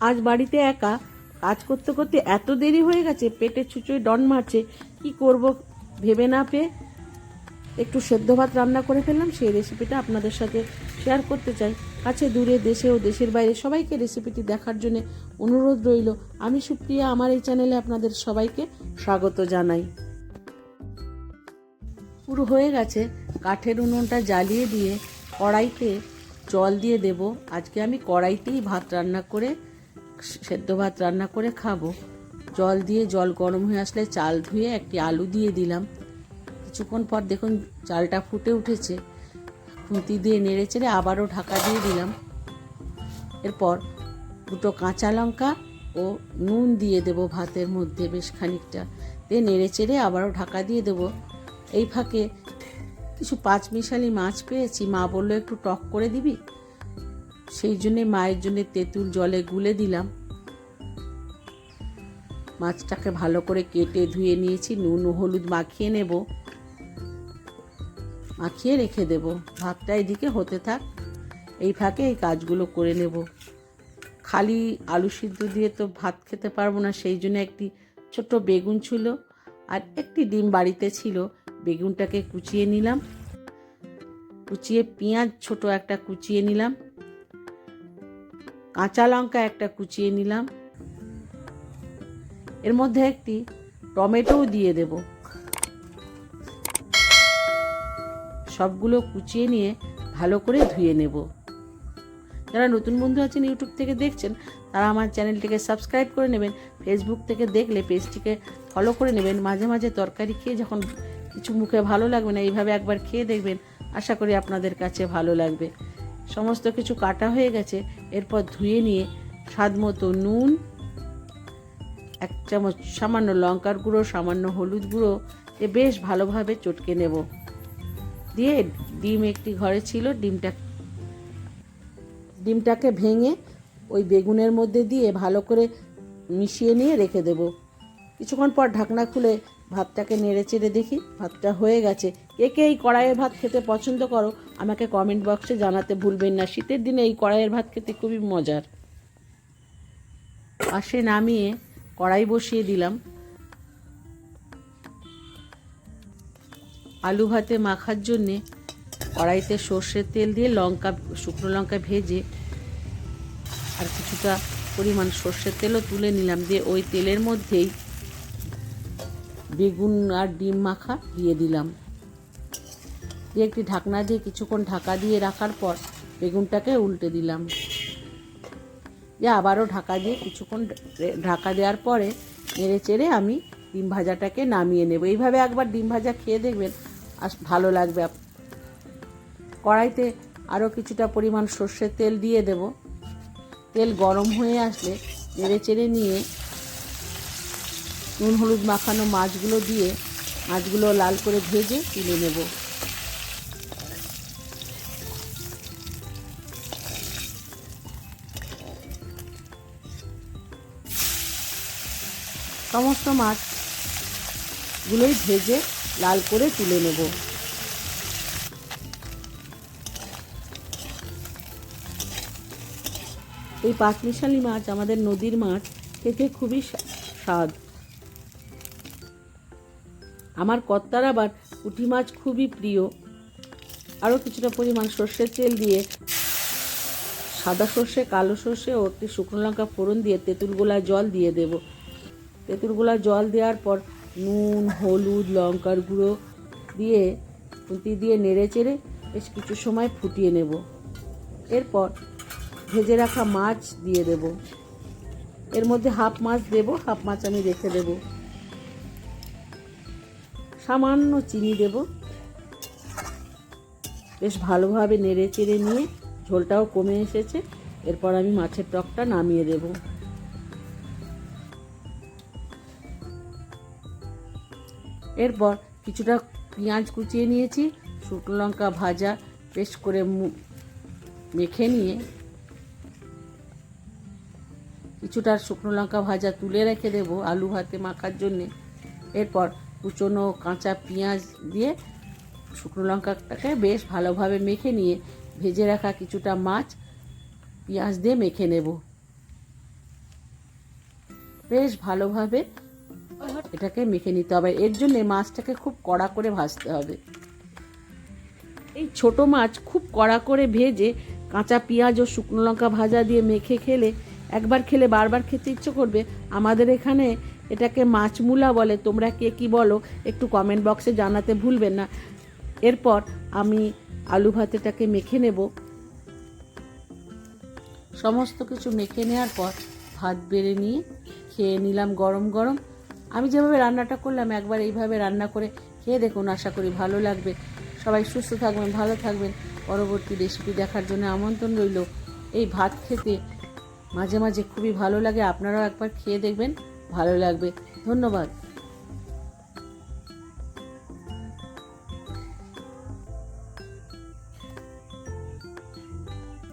আজ বাড়িতে একা। কাজ করতে করতে এত দেরি হয়ে গেছে পেটে ছুঁচোয় ডন মারছে। কি করব ভেবে না পেয়ে একটু সেদ্ধ ভাত রান্না করে ফেললাম, সেই রেসিপিটা আপনাদের সাথে শেয়ার করতে চাই। কাছে দূরে, দেশে ও দেশের বাইরে সবাইকে রেসিপিটি দেখার জন্য অনুরোধ রইল। আমি সুপ্রিয়া, আমার এই চ্যানেলে আপনাদের সবাইকে স্বাগত জানাই। পুরো হয়ে গেছে কাঠের উনুনটা জ্বালিয়ে দিয়ে কড়াইতে জল দিয়ে দেব। আজকে আমি কড়াইতেই ভাত রান্না করে সেদ্ধ ভাত রান্না করে খাব। জল দিয়ে জল গরম হয়ে আসলে চাল ধুয়ে একটি আলু দিয়ে দিলাম। কিছুক্ষণ পর দেখুন চালটা ফুটে উঠেছে। খুঁতি দিয়ে নেড়ে চেড়ে আবারও ঢাকা দিয়ে দিলাম। এরপর দুটো কাঁচা লঙ্কা ও নুন দিয়ে দেব ভাতের মধ্যে বেশ খানিকটা। দিয়ে নেড়ে চেড়ে আবারও ঢাকা দিয়ে দেব। এই ফাঁকে কিছু পাঁচ মিশালি মাছ পেয়েছি। মা বলল, একটু টক করে দিবি? সেই জন্যে মায়ের জন্যে তেঁতুল জলে গুলে দিলাম। মাছটাকে ভালো করে কেটে ধুয়ে নিয়েছি, নুন হলুদ মাখিয়ে নেব। মাখিয়ে রেখে দেব। ভাতটা এদিকে হতে থাক, এই ফাঁকে এই কাজগুলো করে নেব। খালি আলু সিদ্ধ দিয়ে তো ভাত খেতে পারব না, সেই জন্য একটি ছোট বেগুন ছিল আর একটি ডিম বাড়িতে ছিল। বেগুনটাকে কুচিয়ে নিলাম। কুচিয়ে পেঁয়াজ ছোট একটা কুচিয়ে নিলাম। কাঁচা লঙ্কা একটা কুচিয়ে নিলাম। এর মধ্যে একটি টমেটোও দিয়ে দেব। সবগুলো কুচিয়ে নিয়ে ভালো করে ধুয়ে নেব। যারা নতুন বন্ধু আছেন ইউটিউব থেকে দেখছেন, তারা আমার চ্যানেলটিকে সাবস্ক্রাইব করে নেবেন। ফেসবুক থেকে দেখলে পেজটিকে ফলো করে নেবেন। মাঝে মাঝে তরকারি খেয়ে যখন কিছু মুখে ভালো লাগবে না, এইভাবে একবার খেয়ে দেখবেন। আশা করি আপনাদের কাছে ভালো লাগবে। সমস্ত কিছু কাটা হয়ে গেছে, এরপর ধুয়ে নিয়ে স্বাদ মতো নুন, এক চামচ সামান্য লঙ্কার গুঁড়ো, সামান্য হলুদ গুঁড়ো এ বেশ ভালোভাবে চটকে নেব। দিয়ে ডিম একটি ঘরে ছিল, ডিমটা ডিমটাকে ভেঙে ওই বেগুনের মধ্যে দিয়ে ভালো করে মিশিয়ে নিয়ে রেখে দেব। কিছুক্ষণ পর ঢাকনা খুলে ভাতটাকে নেড়ে চেড়ে দেখি ভাতটা হয়ে গেছে। কে কে এই কড়াইয়ের ভাত খেতে পছন্দ করো? আমাকে কমেন্ট বক্সে জানাতে ভুলবেন না। শীতের দিনে এই কড়াইয়ের ভাত খেতে খুবই মজার। পাশে নামিয়ে কড়াই বসিয়ে দিলাম। আলু ভাতে মাখার জন্যে কড়াইতে সর্ষের তেল দিয়ে লঙ্কা, শুকনো লঙ্কা ভেজে আর কিছুটা পরিমাণ সর্ষের তেলও তুলে নিলাম। দিয়ে ওই তেলের মধ্যেই বেগুন আর ডিম মাখা দিয়ে দিলাম। দিয়ে একটি ঢাকনা দিয়ে কিছুক্ষণ ঢাকা দিয়ে রাখার পর বেগুনটাকে উল্টে দিলাম। দিয়ে আবারও ঢাকা দিয়ে কিছুক্ষণ ঢাকা দেওয়ার পরে নেড়ে চেড়ে আমি ডিম ভাজাটাকে নামিয়ে নেব। এইভাবে একবার ডিম ভাজা খেয়ে দেখবেন, আস, ভালো লাগবে। কড়াইতে আরও কিছুটা পরিমাণ সর্ষের তেল দিয়ে দেব। তেল গরম হয়ে আসলে নেড়ে চেড়ে নিয়ে নুন, হলুদ মাখানো মাছগুলো দিয়ে মাছগুলো লাল করে ভেজে তুলে নেব। সমস্ত মাছগুলোই ভেজে লাল করে তুলে নেব। এই পাঁচমিশালি মাছ আমাদের নদীর মাছ, খেতে খুবই স্বাদ। আমার কর্তার আবার পুঁটি মাছ খুবই প্রিয়। আরও কিছুটা পরিমাণ সর্ষের তেল দিয়ে, সাদা সর্ষে, কালো সর্ষে ও একটি শুকনো লঙ্কা ফোড়ন দিয়ে তেঁতুল গোলা জল দিয়ে দেব। তেঁতুল গোলা জল দেওয়ার পর নুন, হলুদ, লঙ্কার গুঁড়ো দিয়ে খুন্তি দিয়ে নেড়ে চেড়ে বেশ কিছু সময় ফুটিয়ে নেব। এরপর ভেজে রাখা মাছ দিয়ে দেব। এর মধ্যে হাফ মাছ দেব, হাফ মাছ আমি রেখে দেব। সামান্য চিনি দেব। বেশ ভালোভাবে নেড়ে চেড়ে নিয়ে ঝোলটাও কমে এসেছে। এরপর আমি মাছের টকটা নামিয়ে দেব। এরপর কিছুটা পেঁয়াজ কুচিয়ে নিয়েছি, শুকনো লঙ্কা ভাজা পেস্ট করে মেখে নিয়ে কিছুটা শুকনো লঙ্কা ভাজা তুলে রেখে দেবো আলু ভাতে মাখার জন্যে। এরপর কুচনো কাঁচা পেঁয়াজ দিয়ে শুকনো লঙ্কাটাকে বেশ ভালোভাবে মেখে নিয়ে ভেজে রাখা কিছুটা মাছ পেঁয়াজ দিয়ে মেখে নেব। বেশ ভালোভাবে এটাকে মেখে নিতে হবে। এর জন্য মাছটাকে খুব কড়া করে ভাজতে হবে। এই ছোট মাছ খুব কড়া করে ভেজে কাঁচা পেঁয়াজ ও শুকনো লঙ্কা ভাজা দিয়ে মেখে খেলে একবার খেলে বারবার খেতে ইচ্ছে করবে। আমাদের এখানে এটাকে মাছমুলা বলে, তোমরা কে কি বলো, একটু কমেন্ট বক্সে জানাতে ভুলবেন না। এরপর আমি আলু ভাতেটাকে মেখে নেব। সমস্ত কিছু মেখে নেওয়ার পর ভাত বেড়ে নিয়ে খেয়ে নিলাম গরম গরম। আমি যেভাবে রান্নাটা করলাম, একবার এইভাবে রান্না করে খেয়ে দেখুন, আশা করি ভালো লাগবে। সবাই সুস্থ থাকবেন, ভালো থাকবেন। পরবর্তী রেসিপি দেখার জন্য আমন্ত্রণ রইল। এই ভাত খেতে মাঝে মাঝে খুবই ভালো লাগে, আপনারাও একবার খেয়ে দেখবেন। ভালো লাগবে। ধন্যবাদ।